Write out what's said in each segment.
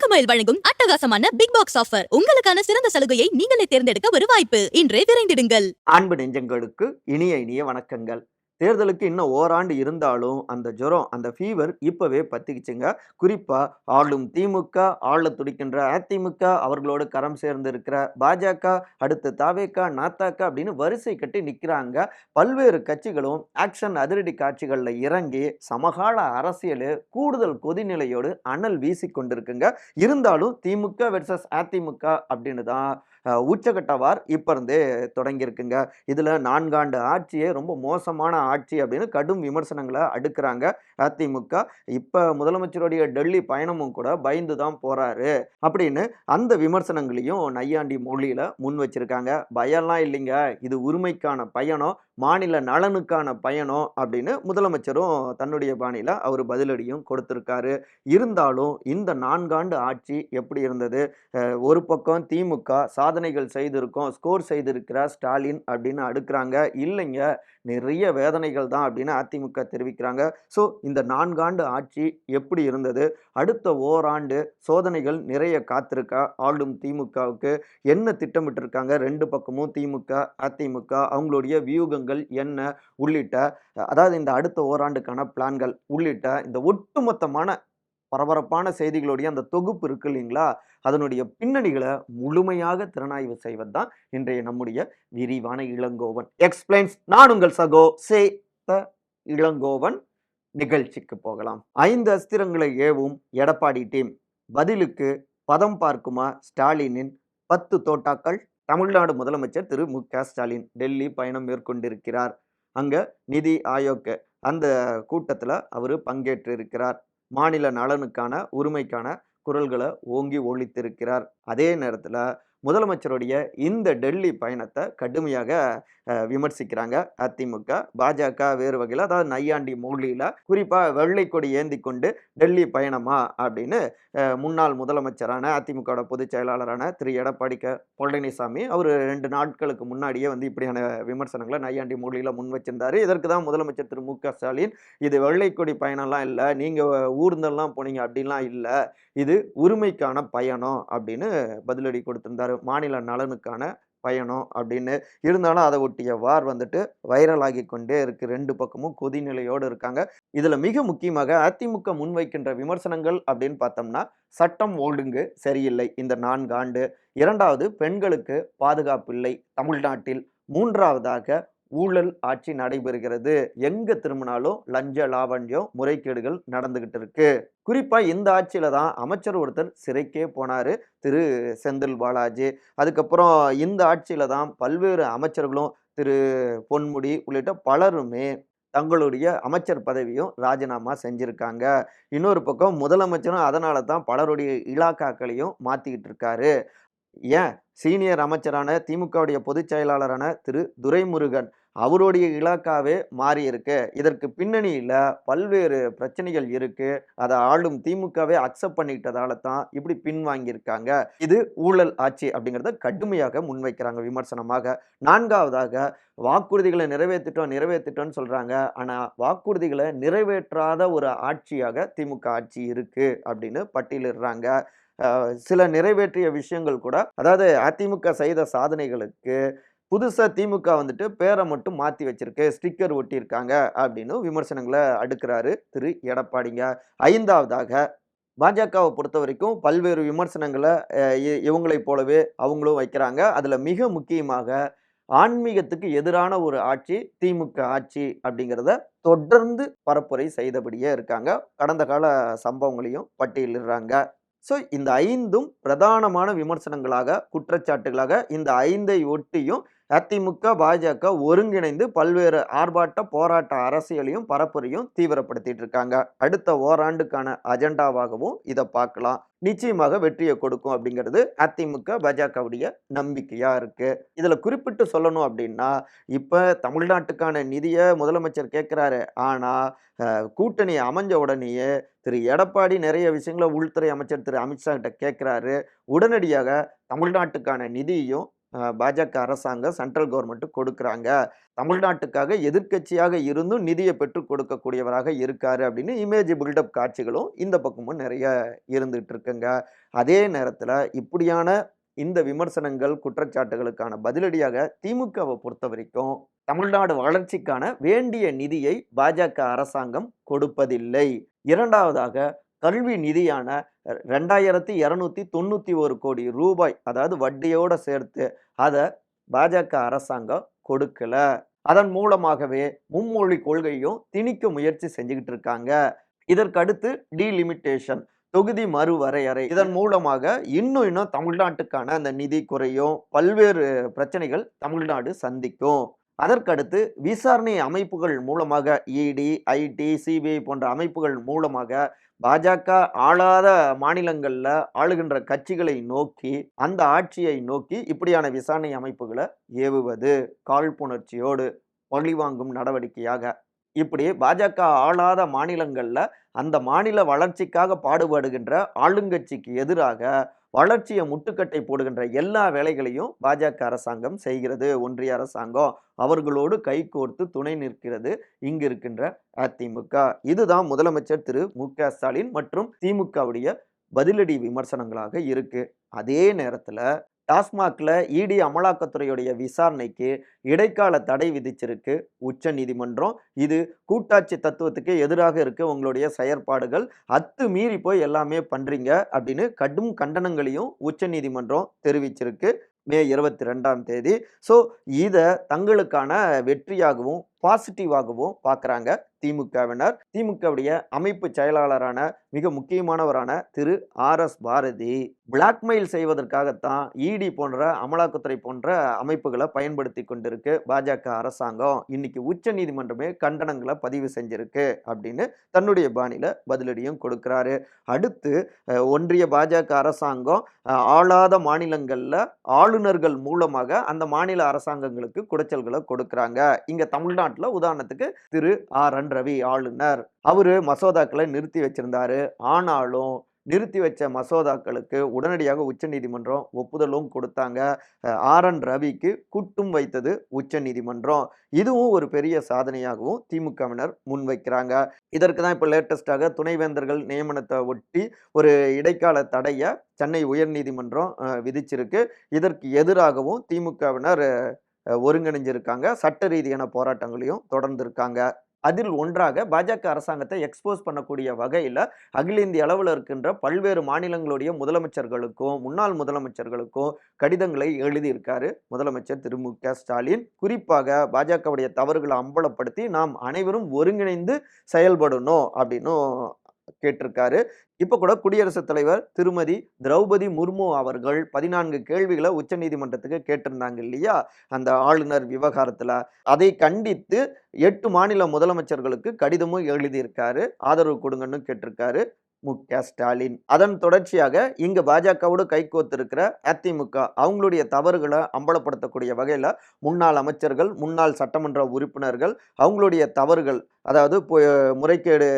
தங்கமயில் வழங்கும் அட்டகாசமான big box offer உங்களுக்கான சிறந்த சலுகையை நீங்களே தேர்ந்தெடுக்க ஒரு வாய்ப்பு. இன்றே விரைந்திடுங்கள். அன்பு நெஞ்சங்களுக்கு இனிய இனிய வணக்கங்கள். தேர்தலுக்கு இன்னும் ஓராண்டு இருந்தாலும் அந்த ஜுரம் அந்த ஃபீவர் இப்போவே பத்திக்கிச்சுங்க. குறிப்பாக ஆளும் திமுக ஆள துடிக்கின்ற அதிமுக அவர்களோடு கரம் சேர்ந்து இருக்கிற பாஜக அடுத்து தாவேக்கா நாத்தாக்கா அப்படின்னு வரிசை கட்டி நிற்கிறாங்க பல்வேறு கட்சிகளும் ஆக்ஷன் அதிரடி காட்சிகளில் இறங்கி சமகால அரசியல் கூடுதல் கொதிநிலையோடு அனல் வீசி கொண்டிருக்குங்க இருந்தாலும் திமுக வெர்சஸ் அதிமுக அப்படின்னு தான் உச்சகட்டவார் இப்போ இருந்தே தொடங்கியிருக்குங்க. இதில் நான்காண்டு ஆட்சியே ரொம்ப மோசமான ஆட்சி அப்படின்னு கடும் விமர்சனங்களை அடுக்கிறாங்க அதிமுக. இப்போ முதலமைச்சருடைய டெல்லி பயணமும் கூட பயந்து தான் போகிறாரு அப்படின்னு அந்த விமர்சனங்களையும் நையாண்டி மொழியில் முன் வச்சிருக்காங்க. பயம்லாம் இல்லைங்க. இது உரிமைக்கான பயணம். மாநில நலனுக்கான பயணம் அப்படின்னு முதலமைச்சரும் தன்னுடைய பாணியில் அவர் பதிலடியும் கொடுத்துருக்காரு. இருந்தாலும் இந்த நான்காண்டு ஆட்சி எப்படி இருந்தது? ஒரு பக்கம் திமுக சாதனைகள் செய்திருக்கோம் ஸ்கோர் செய்திருக்கிற ஸ்டாலின் அப்படின்னு அடுக்கிறாங்க. இல்லைங்க நிறைய வேதனைகள் தான் அப்படின்னு அதிமுக தெரிவிக்கிறாங்க. ஸோ இந்த நான்காண்டு ஆட்சி எப்படி இருந்தது? அடுத்த ஓராண்டு சோதனைகள் நிறைய காத்திருக்கா? ஆளும் திமுகவுக்கு என்ன திட்டமிட்டிருக்காங்க? ரெண்டு பக்கமும் திமுக அதிமுக அவங்களுடைய வியூகங்கள் என்ன? உள்ளிட்ட அதாவது இந்த அடுத்த ஓராண்டுக்கான பிளான்கள் உள்ளிட்ட இந்த ஒட்டுமொத்தமான பரபரப்பான செய்திகளுடைய அந்த தொகுப்பு இருக்கு இல்லைங்களா? அதனுடைய பின்னணிகளை முழுமையாக திறனாய்வு செய்வது தான் இன்றைய நம்முடைய விரிவான இளங்கோவன். எக்ஸ்பிளைன்ஸ் நான் உங்கள் சகோ சே த இளங்கோவன். நிகழ்ச்சிக்கு போகலாம். ஐந்து அஸ்திரங்களை ஏவும் எடப்பாடி டீம். பதிலுக்கு பதம் பார்க்குமா ஸ்டாலினின் பத்து தோட்டாக்கள்? தமிழ்நாடு முதலமைச்சர் திரு மு க ஸ்டாலின் டெல்லி பயணம் மேற்கொண்டிருக்கிறார். அங்க நிதி ஆயோக் அந்த கூட்டத்தில் அவர் பங்கேற்று இருக்கிறார் மாநில நலனுக்கான உரிமைக்கான குரல்களை ஓங்கி ஒழித்திருக்கிறார். அதே நேரத்தில் முதலமைச்சருடைய இந்த டெல்லி பயணத்தை கடுமையாக விமர்சிக்கிறாங்க. அதிமுக பாஜக வேறு வகையில் அதாவது நையாண்டி மொழியில் குறிப்பாக வெள்ளை கொடி ஏந்தி கொண்டு டெல்லி பயணமா அப்படின்னு முன்னாள் முதலமைச்சரான அதிமுகவோட பொதுச் செயலாளரான திரு. எடப்பாடி க பழனிசாமி அவர் ரெண்டு நாட்களுக்கு முன்னாடியே வந்து இப்படியான விமர்சனங்களை நையாண்டி மொழியில் முன் வச்சிருந்தார். இதற்கு தான் முதலமைச்சர் திரு. மு. க. ஸ்டாலின் இது வெள்ளை கொடி பயணம்லாம் இல்லை நீங்கள் ஊர்ந்தெல்லாம் போனீங்க அப்படின்லாம் இல்லை இது உரிமைக்கான பயணம் அப்படின்னு பதிலடி கொடுத்திருந்தாரு. மாநில நலனுக்கான பயணம் அப்படின்னு. இருந்தாலும் அதை ஒட்டிய வார் வந்துட்டு வைரலாகி கொண்டே இருக்கு. ரெண்டு பக்கமும் கொதிநிலையோடு இருக்காங்க. இதுல மிக முக்கியமாக அதிமுக முன்வைக்கின்ற விமர்சனங்கள் அப்படின்னு பார்த்தோம்னா சட்டம் ஒழுங்கு சரியில்லை இந்த நான்கு ஆண்டு. இரண்டாவது பெண்களுக்கு பாதுகாப்பு இல்லை தமிழ்நாட்டில். மூன்றாவதாக ஊழல் ஆட்சி நடைபெறுகிறது. எங்க திரும்பினாலும் லஞ்ச லாவண்யம் முறைகேடுகள் நடந்துகிட்டு இருக்கு. குறிப்பா இந்த ஆட்சியில தான் அமைச்சர் ஒருத்தர் சிறைக்கே போனாரு திரு செந்தில் பாலாஜி. அதுக்கப்புறம் இந்த ஆட்சியில தான் பல்வேறு அமைச்சர்களும் திரு பொன்முடி உள்ளிட்ட பலருமே தங்களுடைய அமைச்சர் பதவியும் ராஜினாமா செஞ்சுருக்காங்க. இன்னொரு பக்கம் முதலமைச்சரும் அதனால தான் பலருடைய இலாக்காக்களையும் மாற்றிக்கிட்டு இருக்காரு. ஏன்? சீனியர் அமைச்சரான திமுகவுடைய பொதுச் செயலாளரான திரு துரைமுருகன் அவருடைய இலாக்காவே மாறி இருக்கு. இதற்கு பின்னணியில் பல்வேறு பிரச்சனைகள் இருக்கு. அதை ஆளும் திமுகவே அக்செப்ட் பண்ணிக்கிட்டதால தான் இப்படி பின்வாங்கியிருக்காங்க. இது ஊழல் ஆட்சி அப்படிங்கிறத கடுமையாக முன்வைக்கிறாங்க விமர்சனமாக. நான்காவதாக வாக்குறுதிகளை நிறைவேற்றிட்டோம் நிறைவேற்றிட்டோம்னு சொல்கிறாங்க ஆனால் வாக்குறுதிகளை நிறைவேற்றாத ஒரு ஆட்சியாக திமுக ஆட்சி இருக்குது அப்படின்னு பட்டியலிடுறாங்க. சில நிறைவேற்றிய விஷயங்கள் கூட அதாவது அதிமுக செய்த சாதனைகளுக்கு புதுசாக திமுக வந்துட்டு பேரை மட்டும் மாற்றி வச்சிருக்கு ஸ்டிக்கர் ஒட்டியிருக்காங்க அப்படின்னு விமர்சனங்களை அடுக்கிறாரு திரு. எடப்பாடிங்க. ஐந்தாவதாக பாஜகவை பொறுத்த வரைக்கும் பல்வேறு விமர்சனங்களை இ- இவங்களைப் போலவே அவங்களும் வைக்கிறாங்க. அதில் மிக முக்கியமாக ஆன்மீகத்துக்கு எதிரான ஒரு ஆட்சி திமுக ஆட்சி அப்படிங்கிறத தொடர்ந்து பரப்புரை செய்தபடியே இருக்காங்க. கடந்த கால சம்பவங்களையும் பட்டியலிடுறாங்க. ஸோ இந்த ஐந்தும் பிரதானமான விமர்சனங்களாக குற்றச்சாட்டுகளாக இந்த ஐந்தை ஒட்டியும் அதிமுக பாஜக ஒருங்கிணைந்து பல்வேறு ஆர்ப்பாட்ட போராட்ட அரசியலையும் பரப்புரையும் தீவிரப்படுத்திட்டு இருக்காங்க. அடுத்த ஓராண்டுக்கான அஜெண்டாவாகவும் இதை பார்க்கலாம். நிச்சயமாக வெற்றியை கொடுக்கும் அப்படிங்கிறது அதிமுக பாஜகவுடைய நம்பிக்கையா இருக்கு. இதுல குறிப்பிட்டு சொல்லணும் அப்படின்னா இப்ப தமிழ்நாட்டுக்கான நிதியை முதலமைச்சர் கேட்கிறாரு ஆனா கூட்டணி அமைஞ்ச உடனேயே திரு. எடப்பாடி நிறைய விஷயங்களை உள்துறை அமைச்சர் திரு. அமித்ஷா கிட்ட கேட்கிறாரு உடனடியாக தமிழ்நாட்டுக்கான நிதியையும் பாஜக அரசாங்கம் சென்ட்ரல் கவர்மெண்ட் கொடுக்குறாங்க. தமிழ்நாட்டுக்காக எதிர்க்கட்சியாக இருந்தும் நிதியை பெற்று கொடுக்கக்கூடியவராக இருக்காரு அப்படின்னு இமேஜ் பில்டப் காட்சிகளும் இந்த பக்கமும் நிறைய இருந்துகிட்டு இருக்குங்க. அதே நேரத்தில் இப்படியான இந்த விமர்சனங்கள், குற்றச்சாட்டுகளுக்கான பதிலடியாக திமுகவை பொறுத்த வரைக்கும் தமிழ்நாடு வளர்ச்சிக்கான வேண்டிய நிதியை பாஜக அரசாங்கம் கொடுப்பதில்லை. இரண்டாவதாக கல்வி நிதியான ரெண்டாயிரத்தி இரநூத்தி தொண்ணூற்றி ஒரு கோடி ரூபாய் அதாவது வட்டியோடு சேர்த்து அதை பாஜக அரசாங்கம் கொடுக்கல. அதன் மூலமாகவே மும்மொழி கொள்கையும் திணிக்க முயற்சி செஞ்சுக்கிட்டு இருக்காங்க. இதற்கு அடுத்து டீலிமிட்டேஷன் தொகுதி மறுவரையறை. இதன் மூலமாக இன்னும் இன்னும் தமிழ்நாட்டுக்கான அந்த நிதி குறையும். பல்வேறு பிரச்சனைகள் தமிழ்நாடு சந்திக்கும். அதற்கடுத்து விசாரணை அமைப்புகள் மூலமாக இடி, ஐடி, சிபிஐ போன்ற அமைப்புகள் மூலமாக பாஜக ஆளாத மாநிலங்களில் ஆளுகின்ற கட்சிகளை நோக்கி, அந்த ஆட்சியை நோக்கி இப்படியான விசாரணை அமைப்புகளை ஏவுவது. காழ்ப்புணர்ச்சியோடு பழிவாங்கும் நடவடிக்கையாக. இப்படி பாஜக ஆளாத மாநிலங்களில் அந்த மாநில வளர்ச்சிக்காக பாடுபடுகின்ற ஆளுங்கட்சிக்கு எதிராக வளர்ச்சியை முட்டுக்கட்டை போடுகின்ற எல்லா வேலைகளையும் பாஜக அரசாங்கம் செய்கிறது. ஒன்றிய அரசாங்கம். அவர்களோடு கைகோர்த்து துணை நிற்கிறது இங்கு இருக்கின்ற அதிமுக. இதுதான் முதலமைச்சர் திரு மு.க. ஸ்டாலின் மற்றும் திமுகவுடைய பதிலடி விமர்சனங்களாக இருக்கு. அதே நேரத்தில் டாஸ்மாகில் இடி அமலாக்கத்துறையுடைய விசாரணைக்கு இடைக்கால தடை விதிச்சிருக்கு உச்சநீதிமன்றம். இது கூட்டாட்சி தத்துவத்துக்கு எதிராக இருக்கு உங்களுடைய செயற்பாடுகள். அத்து மீறி போய் எல்லாமே பண்ணுறீங்க அப்படின்னு கடும் கண்டனங்களையும் உச்சநீதிமன்றம் தெரிவிச்சிருக்கு. மே 22ஆம் தேதி. ஸோ இத தங்களுக்கான வெற்றியாகவும், பாசிட்டிவாகவும் பார்க்குறாங்க திமுகவினர். திமுகவுடைய அமைப்பு செயலாளரான மிக முக்கியமானவரான Thiru R S. Bharathi blackmail செய்வதற்காகத்தான் ED போன்ற அமலாக்கத்துறை போன்ற அமைப்புகளை பயன்படுத்தி கொண்டிருக்கு பாஜக அரசாங்கம். இன்னைக்கு உச்சநீதிமன்றமே கண்டனங்களை பதிவு செஞ்சிருக்கு அப்படின்னு தன்னுடைய பாணியில பதிலடியும் கொடுக்கிறாரு. அடுத்து ஒன்றிய பாஜக அரசாங்கம் ஆளாத மாநிலங்கள்ல ஆளுநர்கள் மூலமாக அந்த மாநில அரசாங்கங்களுக்கு குடைச்சல்களை கொடுக்குறாங்க. இங்க தமிழ்நாடு தமிழ்நாட்டில் உதாரணத்துக்கு திரு ஆர் என் ரவி ஆளுநர். அவர் மசோதாக்களை நிறுத்தி வச்சிருந்தாரு. ஆனாலும் நிறுத்தி வச்ச மசோதாக்களுக்கு உடனடியாக உச்சநீதிமன்றம் ஒப்புதலும் கொடுத்தாங்க. R R N. ரவிக்கு குட்டும் வைத்தது உச்சநீதிமன்றம். இதுவும் ஒரு பெரிய சாதனையாகவும் திமுகவினர் முன்வைக்கிறாங்க. இதற்கு தான் இப்போ லேட்டஸ்ட்டாக துணைவேந்தர்கள் நியமனத்தை ஒட்டி ஒரு இடைக்கால தடைய சென்னை உயர்நீதிமன்றம் விதிச்சிருக்கு. இதற்கு எதிராகவும் திமுகவினர் ஒருங்கிணைஞ்சிருக்காங்க. சட்ட ரீதியான போராட்டங்களையும் தொடர்ந்து இருக்காங்க. அதில் ஒன்றாக பாஜக அரசாங்கத்தை எக்ஸ்போஸ் பண்ணக்கூடிய வகையில் அகில இந்திய அளவில் இருக்கின்ற பல்வேறு மாநிலங்களுடைய முதலமைச்சர்களுக்கும், முன்னாள் முதலமைச்சர்களுக்கும் கடிதங்களை எழுதியிருக்காரு முதலமைச்சர் திரு மு.க. ஸ்டாலின். குறிப்பாக பாஜகவுடைய தவறுகளை அம்பலப்படுத்தி நாம் அனைவரும் ஒருங்கிணைந்து செயல்படணும் அப்படின்னும் கேட்டிருக்காரு. இப்போ கூட குடியரசுத் தலைவர் திருமதி திரௌபதி முர்மு அவர்கள் பதினான்கு கேள்விகளை உச்சநீதிமன்றத்துக்கு கேட்டிருந்தாங்க இல்லையா? அந்த ஆளுநர் விவகாரத்தில் அதை கண்டித்து எட்டு மாநில முதலமைச்சர்களுக்கு கடிதமும் எழுதியிருக்காரு. ஆதரவு கொடுங்கன்னு கேட்டிருக்காரு மு.க. ஸ்டாலின். அதன் தொடர்ச்சியாக இங்கு பாஜகவோடு கைகோத்திருக்கிற அதிமுக அவங்களுடைய தவறுகளை அம்பலப்படுத்தக்கூடிய வகையில் முன்னாள் அமைச்சர்கள், முன்னாள் சட்டமன்ற உறுப்பினர்கள் அவங்களுடைய தவறுகள் அதாவது முறைகேடு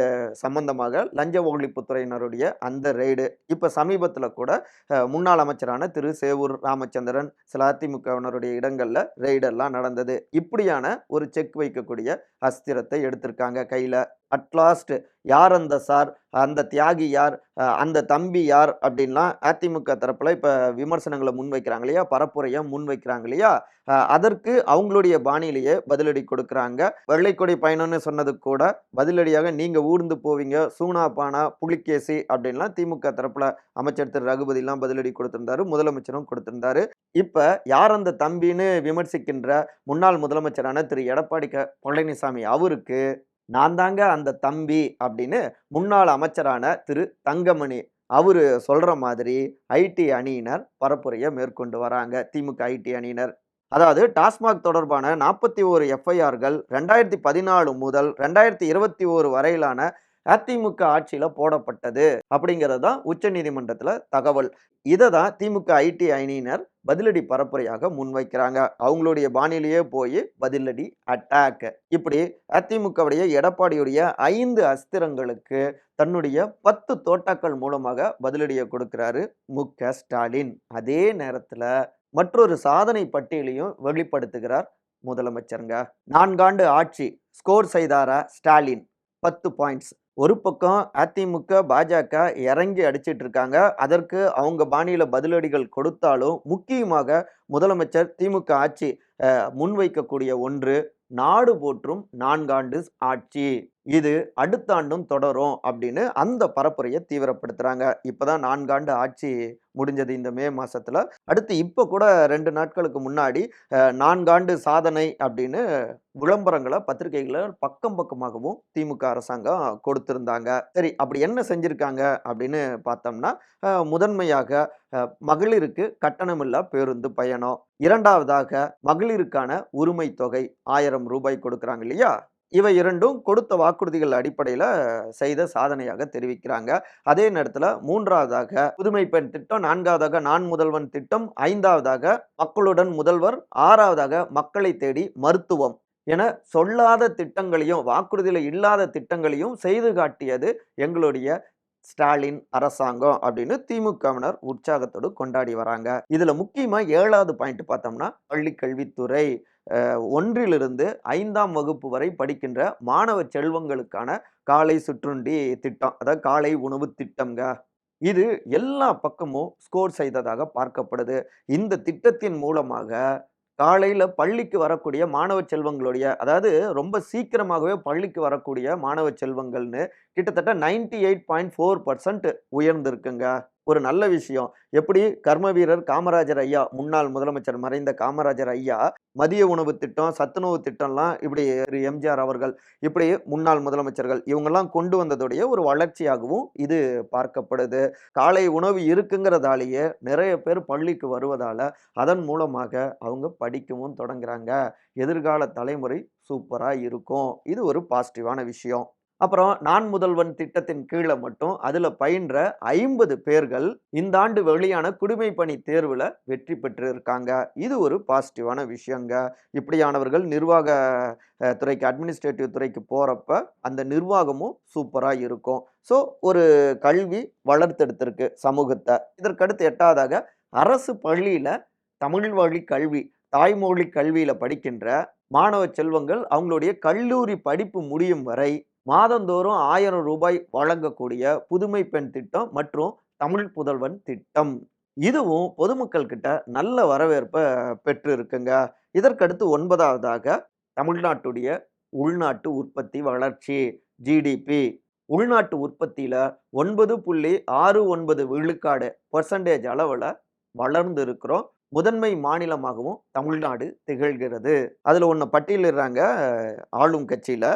சம்பந்தமாக லஞ்ச ஒழிப்புத்துறையினருடைய அந்த ரெய்டு. இப்போ சமீபத்தில் கூட முன்னாள் அமைச்சரான திரு சேவூர் ராமச்சந்திரன், சில அதிமுகவினருடைய இடங்களில் ரெய்டெல்லாம் நடந்தது. இப்படியான ஒரு செக் வைக்கக்கூடிய அஸ்திரத்தை எடுத்திருக்காங்க கையில் அட்லாஸ்ட் யார் அந்த சார்? அந்த தியாகி யார்? அந்த தம்பி யார்? அப்படின்லாம் அதிமுக தரப்பில் இப்போ விமர்சனங்களை முன்வைக்கிறாங்க இல்லையா? பரப்புரையா முன்வைக்கிறாங்க இல்லையா? அதற்கு அவங்களுடைய பாணியிலேயே பதிலடி கொடுக்குறாங்க. வெள்ளைக்கொடி பயணம்னு சொன்னது கூட பதிலடியாக நீங்கள் ஊர்ந்து போவீங்க. சூனா பானா, புலிகேசி அப்படின்லாம் திமுக தரப்பில் அமைச்சர் திரு ரகுபதிலாம் பதிலடி கொடுத்துருந்தாரு முதலமைச்சரும் கொடுத்திருந்தாரு. இப்போ யார் அந்த தம்பின்னு விமர்சிக்கின்ற முன்னாள் முதலமைச்சரான திரு எடப்பாடி க பழனிசாமி அவருக்கு நான் தாங்க அந்த தம்பி அப்படின்னு முன்னாள் அமைச்சரான திரு தங்கமணி அவர் சொல்கிற மாதிரி ஐடி அணியினர் பரப்புரையை மேற்கொண்டு வராங்க. திமுக ஐடி அணியினர். அதாவது டாஸ்மாக் தொடர்பான 41 எஃப்ஐஆர்கள் 2014 முதல் 2021 வரையிலான அதிமுக ஆட்சியில் போடப்பட்டது. அப்படிங்கிறது தான் உச்சநீதிமன்றத்தில் தகவல். இதை தான் திமுக ஐடி அணியினர் பதிலடி பரப்புரையாக முன்வைக்கிறாங்க. அவங்களுடைய பாணியிலேயே போய் பதிலடி அட்டாக். இப்படி அதிமுகவுடைய எடப்பாடியுடைய ஐந்து அஸ்திரங்களுக்கு தன்னுடைய 10 தோட்டாக்கள் மூலமாக பதிலடியை கொடுக்கிறாரு மு.க. ஸ்டாலின். அதே நேரத்தில் மற்றொரு சாதனை பட்டியலையும் வெளிப்படுத்துகிறார் முதலமைச்சருங்க நான்காண்டு ஆட்சி ஸ்கோர் செய்தாரா ஸ்டாலின் பத்து பாயிண்ட்ஸ் ஒரு பக்கம் அதிமுக பாஜக இறங்கி அடிச்சிட்டு இருக்காங்க அதற்கு அவங்க பாணியில பதிலடிகள் கொடுத்தாலும் முக்கியமாக முதலமைச்சர் திமுக ஆட்சி முன்வைக்கக்கூடிய ஒன்று நாடு போற்றும் நான்காண்டு ஆட்சி. இது அடுத்த ஆண்டும் தொடரும் அப்படின்னு அந்த பரப்புரையை தீவிரப்படுத்துறாங்க. இப்போதான் நான்காண்டு ஆட்சி. முடிஞ்சது இந்த மே மாசத்துல. அடுத்து இப்போ கூட ரெண்டு நாட்களுக்கு முன்னாடி நான்காண்டு சாதனை அப்படின்னு விளம்பரங்களை பத்திரிகைகளை பக்கம் பக்கமாகவும் திமுக அரசாங்கம் கொடுத்திருந்தாங்க. சரி அப்படி என்ன செஞ்சிருக்காங்க அப்படின்னு பார்த்தோம்னா முதன்மையாக மகளிருக்கு கட்டணமில்லா பேருந்து பயணம். இரண்டாவதாக மகளிருக்கான உரிமை தொகை ஆயிரம் ரூபாய் கொடுக்குறாங்க இல்லையா? இவை இரண்டும் கொடுத்த வாக்குறுதிகள் அடிப்படையில் செய்த சாதனையாக தெரிவிக்கிறாங்க. அதே நேரத்தில் மூன்றாவதாக புதுமை பெண் திட்டம் நான்காவதாக நான் முதல்வன் திட்டம் ஐந்தாவதாக மக்களுடன் முதல்வர் ஆறாவதாக மக்களை தேடி மருத்துவம் என சொல்லாத திட்டங்களையும் வாக்குறுதியில் இல்லாத திட்டங்களையும் செய்து காட்டியது எங்களுடைய ஸ்டாலின் அரசாங்கம் அப்படின்னு திமுகவினர் உற்சாகத்தோடு கொண்டாடி வராங்க. இதுல முக்கியமா ஏழாவது பாயிண்ட் பார்த்தோம்னா பள்ளி கல்வித்துறை ஒன்றிலிருந்து ஐந்தாம் வகுப்பு வரை படிக்கின்ற மாணவ செல்வங்களுக்கான காலை சுற்றுண்டி திட்டம் அதாவது காலை உணவு திட்டம்ங்க. இது எல்லா பக்கமும் ஸ்கோர் செய்ததாக பார்க்கப்படுது. இந்த திட்டத்தின் மூலமாக காலையில் பள்ளிக்கு வரக்கூடிய மாணவ செல்வங்களுடைய அதாவது ரொம்ப சீக்கிரமாகவே பள்ளிக்கு வரக்கூடிய மாணவ செல்வங்கள்னு கிட்டத்தட்ட ninety eight point four percent உயர்ந்திருக்குங்க. ஒரு நல்ல விஷயம். எப்படி கர்ம வீரர் காமராஜர் ஐயா முன்னாள் முதலமைச்சர் மறைந்த காமராஜர் ஐயா மதிய உணவு திட்டம் சத்துணவு திட்டம்லாம் இப்படி திரு. எம்ஜிஆர் அவர்கள் இப்படி முன்னாள் முதலமைச்சர்கள் இவங்கெல்லாம் கொண்டு வந்ததுடைய ஒரு வளர்ச்சியாகவும் இது பார்க்கப்படுது. காலை உணவு இருக்குங்கிறதாலேயே நிறைய பேர் பள்ளிக்கு வருவதால் அதன் மூலமாக அவங்க படிக்கவும் தொடங்குறாங்க. எதிர்கால தலைமுறை சூப்பராக இருக்கும். இது ஒரு பாசிட்டிவான விஷயம். அப்புறம் நான் முதல்வன் திட்டத்தின் கீழே மட்டும் அதில் பயின்ற ஐம்பது பேர்கள் இந்த ஆண்டு வெளியான குடிமை பணி தேர்வில் வெற்றி பெற்று இருக்காங்க இது ஒரு பாசிட்டிவான விஷயங்க. இப்படியானவர்கள் நிர்வாக துறைக்கு அட்மினிஸ்ட்ரேட்டிவ் துறைக்கு போகிறப்ப அந்த நிர்வாகமும் சூப்பராக இருக்கும். ஸோ ஒரு கல்வி வளர்த்தெடுத்திருக்கு சமூகத்தை. இதற்கடுத்து எட்டாவதாக அரசு பள்ளியில் தமிழ் வழி கல்வி தாய்மொழி கல்வியில் படிக்கின்ற மாணவ செல்வங்கள் அவங்களுடைய கல்லூரி படிப்பு முடியும் வரை மாதந்தோறும் ஆயிரம் ரூபாய் வழங்கக்கூடிய புதுமை பெண் திட்டம் மற்றும் தமிழ் புதல்வன் திட்டம். இதுவும் பொதுமக்கள் கிட்ட நல்ல வரவேற்பை பெற்று இருக்குங்க இதற்கடுத்து ஒன்பதாவதாக தமிழ்நாட்டுடைய உள்நாட்டு உற்பத்தி வளர்ச்சி ஜிடிபி உள்நாட்டு உற்பத்தியில் ஒன்பது புள்ளி ஆறு ஒன்பது விழுக்காடு பர்சன்டேஜ் அளவில் வளர்ந்து இருக்கிறோம் முதன்மை மாநிலமாகவும் தமிழ்நாடு திகழ்கிறது. அதில் ஒன்று பட்டியலிடுறாங்க ஆளும் கட்சியில்.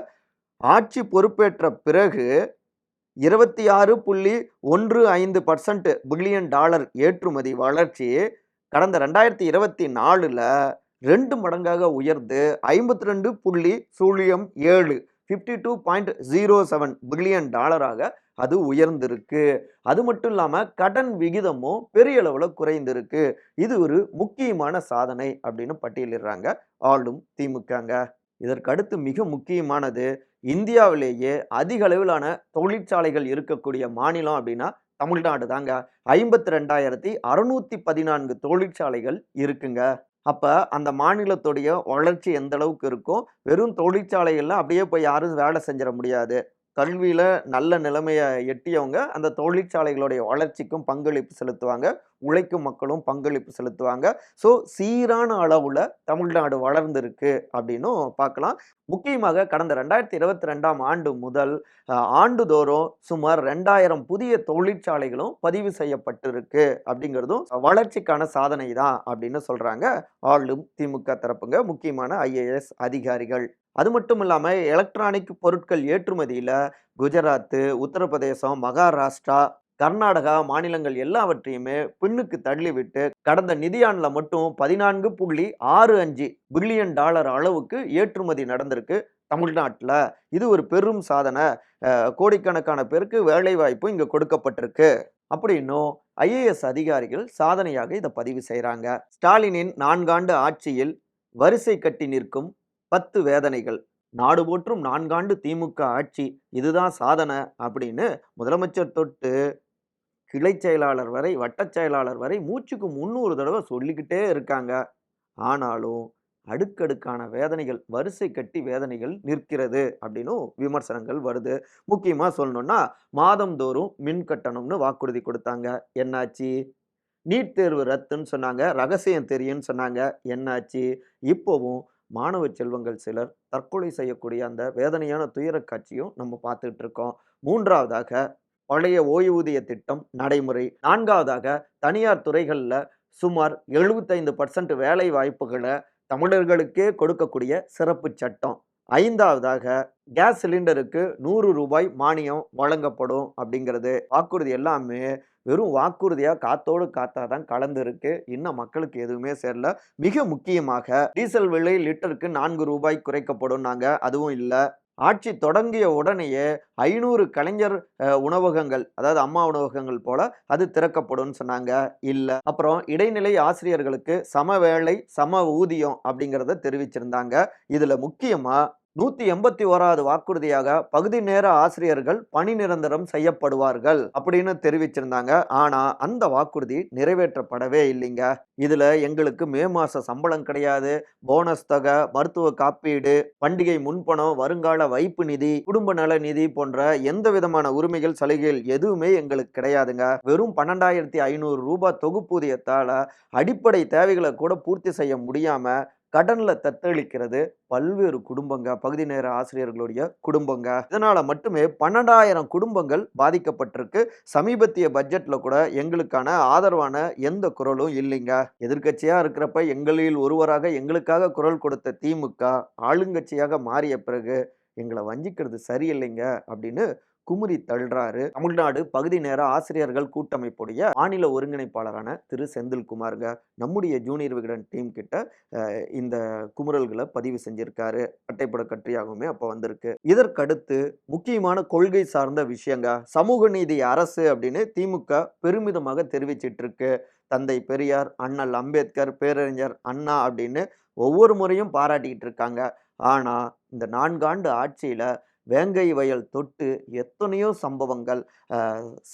ஆட்சி பொறுப்பேற்ற பிறகு இருபத்தி ஆறு புள்ளி ஒன்று ஐந்து பர்சன்ட் பில்லியன் டாலர் ஏற்றுமதி வளர்ச்சி கடந்த ரெண்டாயிரத்தி இருபத்தி நாலில் ரெண்டு மடங்காக உயர்ந்து ஐம்பத்தி ரெண்டு புள்ளி சூழியம் ஏழு fifty two point zero seven billion டாலராக அது உயர்ந்திருக்கு. அது மட்டும் இல்லாமல் கடன் விகிதமும் பெரிய அளவில் குறைந்திருக்கு. இது ஒரு முக்கியமான சாதனை அப்படின்னு பட்டியலிடுறாங்க ஆளும் திமுகங்க. இதற்கு அடுத்து மிக முக்கியமானது இந்தியாவிலேயே அதிக அளவிலான தொழிற்சாலைகள் இருக்கக்கூடிய மாநிலம் அப்படின்னா தமிழ்நாடு தாங்க ஐம்பத்தி ரெண்டாயிரத்தி அறுநூத்தி பதினான்கு தொழிற்சாலைகள் இருக்குங்க. அப்ப அந்த மாநிலத்துடைய வளர்ச்சி எந்த அளவுக்கு இருக்கும் வெறும் தொழிற்சாலைகள்லாம் அப்படியே போய் யாரும் வேலை செஞ்சிட முடியாது. கல்வியில் நல்ல நிலைமையை எட்டியவங்க அந்த தொழிற்சாலைகளுடைய வளர்ச்சிக்கும் பங்களிப்பு செலுத்துவாங்க உழைக்கும் மக்களும் பங்களிப்பு செலுத்துவாங்க. ஸோ சீரான அளவில் தமிழ்நாடு வளர்ந்துருக்கு அப்படின்னும் பார்க்கலாம். முக்கியமாக கடந்த ரெண்டாயிரத்தி இருபத்தி ரெண்டாம் ஆண்டு முதல் ஆண்டுதோறும் சுமார் ரெண்டாயிரம் புதிய தொழிற்சாலைகளும் பதிவு செய்யப்பட்டிருக்கு அப்படிங்கிறதும் வளர்ச்சிக்கான சாதனை தான் அப்படின்னு சொல்கிறாங்க ஆளும் திமுக தரப்புங்க முக்கியமான ஐஏஎஸ் அதிகாரிகள். அது மட்டும் இல்லாமல் எலக்ட்ரானிக் பொருட்கள் ஏற்றுமதியில் குஜராத்து உத்தரப்பிரதேசம் மகாராஷ்டிரா கர்நாடகா மாநிலங்கள் எல்லாவற்றையுமே பின்னுக்கு தள்ளிவிட்டு கடந்த நிதியாண்டில் மட்டும் பதினான்கு புள்ளி ஆறு அஞ்சு பில்லியன் டாலர் அளவுக்கு ஏற்றுமதி நடந்திருக்கு தமிழ்நாட்டில். இது ஒரு பெரும் சாதனை. கோடிக்கணக்கான பேருக்கு வேலைவாய்ப்பு இங்கே கொடுக்கப்பட்டிருக்கு. அப்படின்னும் ஐஏஎஸ் அதிகாரிகள் சாதனையாக இதை பதிவு செய்கிறாங்க ஸ்டாலினின் நான்காண்டு ஆட்சியில் வரிசை கட்டி நிற்கும் பத்து வேதனைகள். நாடு போற்றும் நான்காண்டு திமுக ஆட்சி இதுதான் சாதனை அப்படின்னு முதலமைச்சர் தொட்டு கிளை செயலாளர் வரை வட்டச் செயலாளர் வரை மூச்சுக்கு முந்நூறு தடவை சொல்லிக்கிட்டே இருக்காங்க. ஆனாலும் அடுக்கடுக்கான வேதனைகள் வரிசை கட்டி வேதனைகள் நிற்கிறது அப்படின்னும் விமர்சனங்கள் வருது. முக்கியமாக சொல்லணும்னா மாதந்தோறும் மின் கட்டணம்னு வாக்குறுதி கொடுத்தாங்க. என்னாச்சு? நீட் தேர்வு ரத்துன்னு சொன்னாங்க. ரகசியம் தெரியும்னு சொன்னாங்க. என்னாச்சு? இப்போவும் மாணவ செல்வங்கள் சிலர் தற்கொலை செய்யக்கூடிய அந்த வேதனையான துயரக் காட்சியும் நம்ம பார்த்துட்டு இருக்கோம். மூன்றாவதாக பழைய ஓய்வூதிய திட்டம் நடைமுறை. நான்காவதாக தனியார் துறைகளில் சுமார் எழுபத்தைந்து பர்சன்ட் வேலை வாய்ப்புகளை தமிழர்களுக்கே கொடுக்கக்கூடிய சிறப்பு சட்டம். ஐந்தாவதாக கேஸ் சிலிண்டருக்கு நூறு ரூபாய் மானியம் வழங்கப்படும் அப்படிங்கிறது. வாக்குறுதி எல்லாமே வெறும் வாக்குறுதியாக காத்தோடு காத்தா தான் கலந்துருக்கு. இன்னும் மக்களுக்கு எதுவுமே சேரல. மிக முக்கியமாக டீசல் விலை லிட்டருக்கு நான்கு ரூபாய் குறைக்கப்படும் நாங்கள் அதுவும் இல்லை. ஆட்சி தொடங்கிய உடனேயே ஐநூறு கலைஞர் உணவகங்கள் அதாவது அம்மா உணவகங்கள் போல அது திறக்கப்படும் சொன்னாங்க. இல்லை. அப்புறம் இடைநிலை ஆசிரியர்களுக்கு சம வேலை சம ஊதியம் அப்படிங்கிறத தெரிவிச்சிருந்தாங்க. இதில் முக்கியமாக நூத்தி எண்பத்தி ஓராவது வாக்குறுதியாக பகுதி நேர ஆசிரியர்கள் பணி நிரந்தரம் செய்யப்படுவார்கள் அப்படின்னு தெரிவிச்சிருந்தாங்க. ஆனா அந்த வாக்குறுதி நிறைவேற்றப்படவே இல்லைங்க. இதுல எங்களுக்கு மே மாச சம்பளம் கிடையாது. போனஸ் தொகை மருத்துவ காப்பீடு பண்டிகை முன்பணம் வருங்கால வைப்பு நிதி குடும்ப நல நிதி போன்ற எந்த விதமான உரிமைகள் சலுகைகள் எதுவுமே எங்களுக்கு கிடையாதுங்க. வெறும் பன்னெண்டாயிரத்தி ஐநூறு ரூபாய் தொகுப்பூதியத்தால அடிப்படை தேவைகளை கூட பூர்த்தி செய்ய முடியாம கடன்ல தத்தளிக்கிறது பல்வேறு குடும்பங்க பகுதி நேர ஆசிரியர்களுடைய குடும்பங்க. இதனால மட்டுமே பன்னெண்டாயிரம் குடும்பங்கள் பாதிக்கப்பட்டிருக்கு. சமீபத்திய பட்ஜெட்ல கூட எங்களுக்கான ஆதரவான எந்த குரலும் இல்லைங்க. எதிர்க்கட்சியா இருக்கிறப்ப எங்களில் ஒருவராக எங்களுக்காக குரல் கொடுத்த திமுக ஆளுங்கட்சியாக மாறிய பிறகு எங்களை வஞ்சிக்கிறது சரியில்லைங்க அப்படின்னு குமுறி தள்ளுறாரு. தமிழ்நாடு பகுதி நேர ஆசிரியர்கள் கூட்டமைப்புடைய மாநில ஒருங்கிணைப்பாளரான திரு. செந்தில்குமாருங்க நம்முடைய ஜூனியர் விகடன் டீம் கிட்ட இந்த குமுறல்களை பதிவு செஞ்சிருக்காரு. அட்டைப்பட கற்றியாகவுமே அப்போ வந்திருக்கு. இதற்கடுத்து முக்கியமான கொள்கை சார்ந்த விஷயங்க சமூக நீதி அரசு அப்படின்னு திமுக பெருமிதமாக தெரிவிச்சிட்டு இருக்கு தந்தை பெரியார் அண்ணல் அம்பேத்கர் பேரறிஞர் அண்ணா அப்படின்னு ஒவ்வொரு முறையும் பாராட்டிக்கிட்டு இருக்காங்க ஆனால் இந்த நான்காண்டு ஆட்சியில் வேங்கை வயல் தொட்டு எத்தனையோ சம்பவங்கள்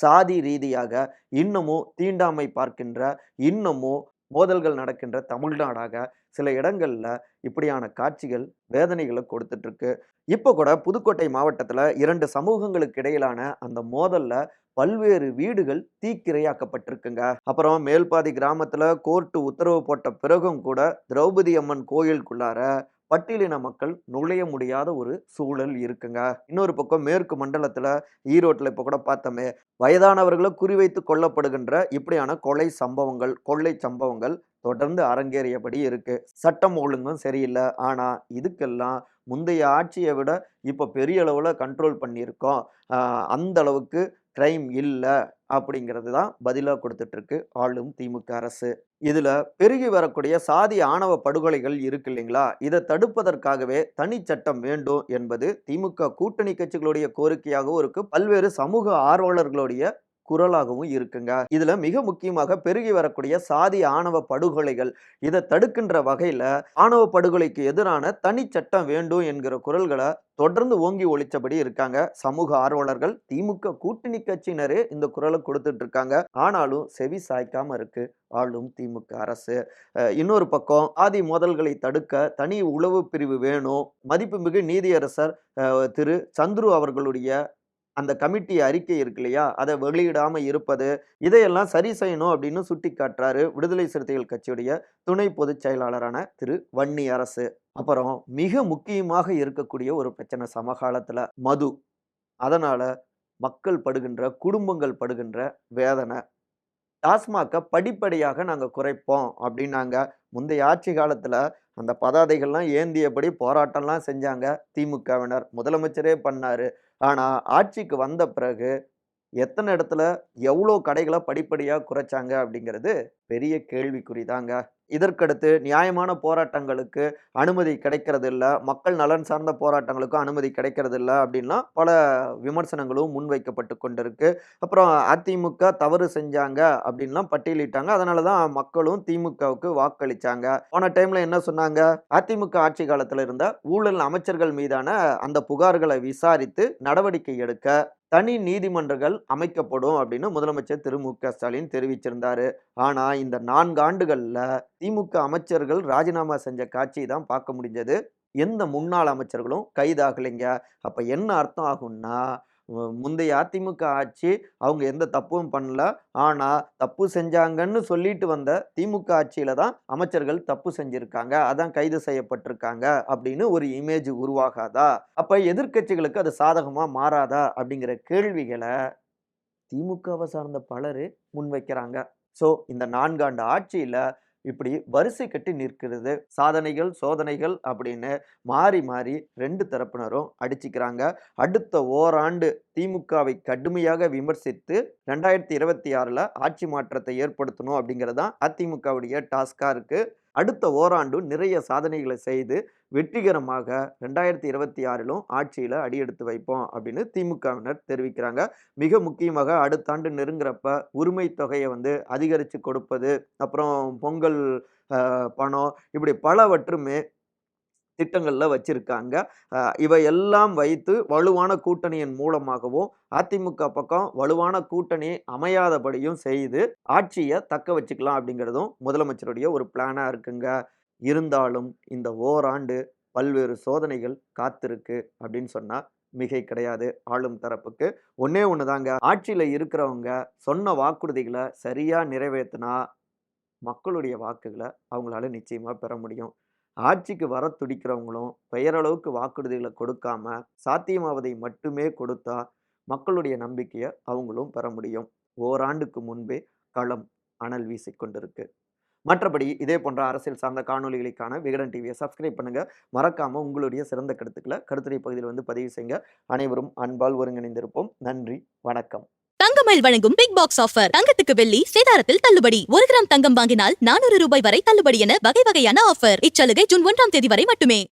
சாதி ரீதியாக இன்னமும் தீண்டாமை பார்க்கின்ற இன்னமும் மோதல்கள் நடக்கின்ற தமிழ்நாடாக சில இடங்களில் இப்படியான காட்சிகள் வேதனைகளை கொடுத்துட்ருக்கு. இப்போ கூட புதுக்கோட்டை மாவட்டத்தில் இரண்டு சமூகங்களுக்கு இடையிலான அந்த மோதலில் பல்வேறு வீடுகள் தீக்கிரையாக்கப்பட்டிருக்குங்க. அப்புறம் மேல்பாதி கிராமத்தில் கோர்ட்டு உத்தரவு போட்ட பிறகும் கூட திரௌபதி அம்மன் கோயிலுக்குள்ளார பட்டியலின மக்கள் நுழைய முடியாத ஒரு சூழல் இருக்குங்க. இன்னொரு பக்கம் மேற்கு மண்டலத்தில் ஈரோட்டில் இப்போ கூட பார்த்தோமே வயதானவர்களை குறிவைத்து கொல்லப்படுகின்ற இப்படியான கொலை சம்பவங்கள் கொள்ளை சம்பவங்கள் தொடர்ந்து அரங்கேறியபடி இருக்கு. சட்டம் ஒழுங்கும் சரியில்லை. ஆனால் இதுக்கெல்லாம் முந்தைய ஆட்சியை விட இப்போ பெரிய அளவில் கண்ட்ரோல் பண்ணியிருக்கோம். அந்த அளவுக்கு கிரைம் இல்லை அப்படிங்கிறது தான் பதிலாக கொடுத்துட்ருக்கு ஆளும் திமுக அரசு. இதுல பெருகி வரக்கூடிய சாதி ஆணவ படுகொலைகள் இருக்கு இல்லைங்களா? இதை தடுப்பதற்காகவே தனி சட்டம் வேண்டும் என்பது திமுக கூட்டணி கட்சிகளுடைய கோரிக்கையாகவும் இருக்கு. பல்வேறு சமூக ஆர்வலர்களுடைய குரலாகவும் இருக்குங்க. இதுல மிக முக்கியமாக பெருகி வரக்கூடிய சாதி ஆணவ படுகொலைகள் இதை தடுக்கின்ற வகையில ஆணவ படுகொலைக்கு எதிரான தனி சட்டம் வேண்டும் என்கிற குரல்களை தொடர்ந்து ஓங்கி ஒழிச்சபடி இருக்காங்க. சமூக ஆர்வலர்கள் திமுக கூட்டணி கட்சியினரே இந்த குரலை கொடுத்துட்டு இருக்காங்க. ஆனாலும் செவி சாய்க்காம இருக்கு. ஆளும் திமுக அரசு. இன்னொரு பக்கம் ஆதி மோதல்களை தடுக்க தனி உளவு பிரிவு வேணும். மதிப்புமிகு நீதியரசர் திரு சந்துரு அவர்களுடைய அந்த கமிட்டி அறிக்கை இருக்கு இல்லையா? அதை வெளியிடாமல் இருப்பது இதையெல்லாம் சரி செய்யணும் அப்படின்னு சுட்டி காட்டுறாரு விடுதலை சிறுத்தைகள் கட்சியுடைய துணை பொதுச் செயலாளரான திரு. வன்னி அரசு. அப்புறம் மிக முக்கியமாக இருக்கக்கூடிய ஒரு பிரச்சனை சமகாலத்தில் மது. அதனால் மக்கள் படுகின்ற குடும்பங்கள் படுகின்ற வேதனை. டாஸ்மாகை படிப்படியாக நாங்கள் குறைப்போம் அப்படின்னாங்க. முந்தைய ஆட்சி காலத்தில் அந்த பதாதைகள்லாம் ஏந்தியபடி போராட்டம்லாம் செஞ்சாங்க திமுகவினர். முதலமைச்சரே பண்ணார். ஆனால் ஆட்சிக்கு வந்த பிறகு எத்தனை இடத்துல எவ்வளோ கடைகளை படிப்படியாக குறைச்சாங்க அப்படிங்கிறது பெரிய கேள்விக்குறி தாங்க இதற்கடுத்து நியாயமான போராட்டங்களுக்கு அனுமதி கிடைக்கிறது இல்லை மக்கள் நலன் சார்ந்த போராட்டங்களுக்கும் அனுமதி கிடைக்கிறது இல்லை அப்படின்லாம் பல விமர்சனங்களும் முன்வைக்கப்பட்டு கொண்டிருக்கு. அப்புறம் அதிமுக தவறு செஞ்சாங்க அப்படின்லாம் பட்டியலிட்டாங்க. அதனால தான் மக்களும் திமுகவுக்கு வாக்களிச்சாங்க. போன டைம்ல என்ன சொன்னாங்க? அதிமுக ஆட்சி காலத்தில் இருந்த ஊழல் அமைச்சர்கள் மீதான அந்த புகார்களை விசாரித்து நடவடிக்கை எடுக்க. தனி நீதிமன்றங்கள் அமைக்கப்படும் அப்படின்னு முதலமைச்சர் திரு. மு. க. ஸ்டாலின் தெரிவிச்சிருந்தாரு. ஆனா இந்த நான்கு ஆண்டுகள்ல திமுக அமைச்சர்கள் ராஜினாமா செஞ்ச காட்சி தான் பார்க்க முடிஞ்சது. எந்த முன்னாள் அமைச்சர்களும் கைதாகலைங்க. அப்ப என்ன அர்த்தம் ஆகும்னா முந்தைய அதிமுக ஆட்சி அவங்க எந்த தப்பும் பண்ணல. ஆனால் தப்பு செஞ்சாங்கன்னு சொல்லிட்டு வந்த திமுக ஆட்சியில் தான் அமைச்சர்கள் தப்பு செஞ்சுருக்காங்க. அதான் கைது செய்யப்பட்டிருக்காங்க அப்படின்னு ஒரு இமேஜ் உருவாகாதா? அப்போ எதிர்க்கட்சிகளுக்கு அது சாதகமாக மாறாதா? அப்படிங்கிற கேள்விகளை திமுகவை சார்ந்த பலர் முன்வைக்கிறாங்க. ஸோ இந்த நான்காண்டு ஆட்சியில் இப்படி வரிசை கட்டி நிற்கிறது. சாதனைகள் சோதனைகள் அப்படின்னு மாறி மாறி ரெண்டு தரப்பினரும் அடிச்சுக்கிறாங்க. அடுத்த ஓராண்டு திமுகவை கடுமையாக விமர்சித்து ரெண்டாயிரத்தி இருபத்தி ஆறில் ஆட்சி மாற்றத்தை ஏற்படுத்தணும் அப்படிங்கிறது தான் அதிமுகவுடைய டாஸ்காக இருக்குது அடுத்த ஓராண்டு நிறைய சாதனைகளை செய்து வெற்றிகரமாக ரெண்டாயிரத்தி இருபத்தி ஆறிலும் ஆட்சியில் அடியெடுத்து வைப்போம் அப்படின்னு திமுகவினர் தெரிவிக்கிறாங்க. மிக முக்கியமாக அடுத்த ஆண்டு நெருங்குறப்ப உரிமை தொகையை வந்து அதிகரித்து கொடுப்பது அப்புறம் பொங்கல் பணம் இப்படி பலவற்றுமே திட்டங்களில் வச்சிருக்காங்க. இவையெல்லாம் வைத்து வலுவான கூட்டணியின் மூலமாகவும் அதிமுக பக்கம் வலுவான கூட்டணி அமையாதபடியும் செய்து ஆட்சியை தக்க வச்சுக்கலாம் அப்படிங்கிறதும் முதலமைச்சருடைய ஒரு பிளானாக இருக்குங்க. இருந்தாலும் இந்த ஓராண்டு பல்வேறு சோதனைகள் காத்திருக்கு அப்படின்னு சொன்னால் மிகை கிடையாது ஆளும் தரப்புக்கு. ஒன்னே ஒன்று தாங்க. ஆட்சியில் இருக்கிறவங்க சொன்ன வாக்குறுதிகளை சரியாக நிறைவேற்றினா மக்களுடைய வாக்குகளை அவங்களால நிச்சயமாக பெற முடியும். ஆட்சிக்கு வர துடிக்கிறவங்களும் பெயரளவுக்கு வாக்குறுதிகளை கொடுக்காம சாத்தியமாவதை மட்டுமே கொடுத்தா மக்களுடைய நம்பிக்கையை அவங்களும் பெற முடியும். ஓராண்டுக்கு முன்பே களம் அனல் வீசிக்கொண்டிருக்கு மற்றபடி இதே போன்ற அரசியல் சார்ந்த காணொளிகளுக்கான விகடன் டிவியை சப்ஸ்கிரைப் பண்ணுங்க. மறக்காம உங்களுடைய சிறந்த கருத்துக்களை கருத்துரை பகுதியில் வந்து பதிவு செய்யுங்க. அனைவரும் அன்பால் ஒருங்கிணைந்திருப்போம். நன்றி. வணக்கம். தங்கமயில் வழங்கும் பிக் பாக்ஸ் ஆஃபர் தங்கத்துக்கு வெள்ளி சேதாரத்தில் தள்ளுபடி. ஒரு கிராம் தங்கம் வாங்கினால் நானூறு ரூபாய் வரை தள்ளுபடி என வகை வகையான ஆஃபர் இச்சலுகை ஜூன் ஒன்றாம் தேதி வரை மட்டுமே.